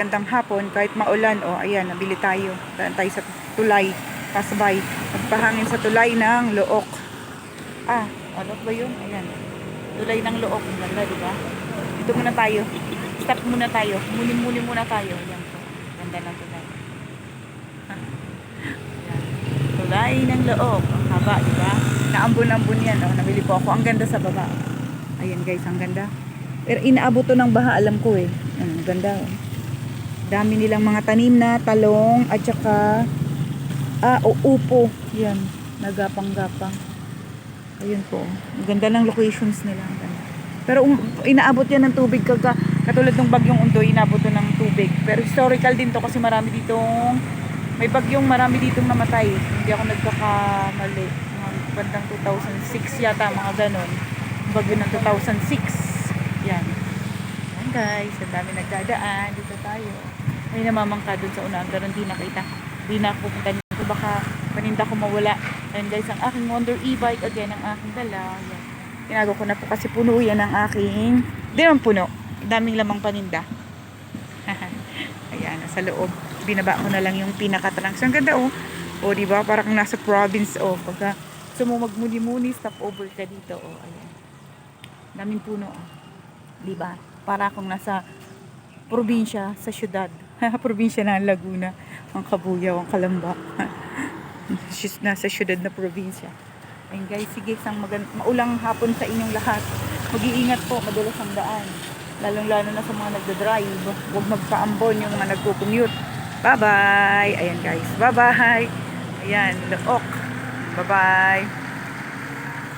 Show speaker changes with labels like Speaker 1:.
Speaker 1: Gandang hapon, kahit maulan, o ayan, nabili tayo. Daan tayo sa tulay, kasbay. Magpahangin sa tulay ng look. Ah, ano ba yun? Ayan. Tulay ng look. Ganda, di ba? Dito muna tayo. Stop muna tayo. Muni-muni muna tayo. Ayan po. Ganda ng tulay. Ayan. Tulay ng loob. Ang haba, di ba? Naambon-ambon yan. Oh. Nabili po ako. Ang ganda sa baba. Ayan guys, ang ganda. Pero inaabot to ng baha, alam ko eh. Ang ganda. Oh. Dami nilang mga tanim na talong at saka ah, o, upo. Yan, nagapang-gapang. Ayun po. Ang ganda ng locations nila. Pero um, inaabot yan ng tubig kaka, katulad ng bagyong Undoy, inaabot to ng tubig. Pero historical din to kasi marami ditong may bagyong marami ditong namatay. Hindi ako nagkakamali. Mga bandang 2006 yata, mga ganon. Bagyo ng 2006. Guys, ang dami nagdadaan. Dito tayo. May namamangka dun sa unahan pero hindi nakita. Hindi na pupunta dito. Baka paninda ko mawala. And guys, ang aking Wonder e-bike again, ang aking dala. Tinago ko na po kasi puno yan ang aking... Hindi naman puno. Daming lamang paninda. Ayan, nasa loob. Binaba ko na lang yung pinaka-trunks. Ang ganda oh. O, di ba? Parang nasa province oh. Pagka gusto mo magmuni-muni, stop over ka dito oh. Ayan. Daming puno oh. Di ba? Para akong nasa probinsya sa syudad. probinsya ng Laguna. Ang Kabuyaw, ang Kalamba. Sis- nasa syudad na probinsya. Ayun guys, sige, isang magan- maulang hapon sa inyong lahat. Mag-iingat po, madalas ang daan. Lalong-lalo na sa mga nagda-drive. Huwag magpaambon yung mga nagko-commute. Bye-bye! Ayan guys, bye-bye! Ayan, look. Bye-bye!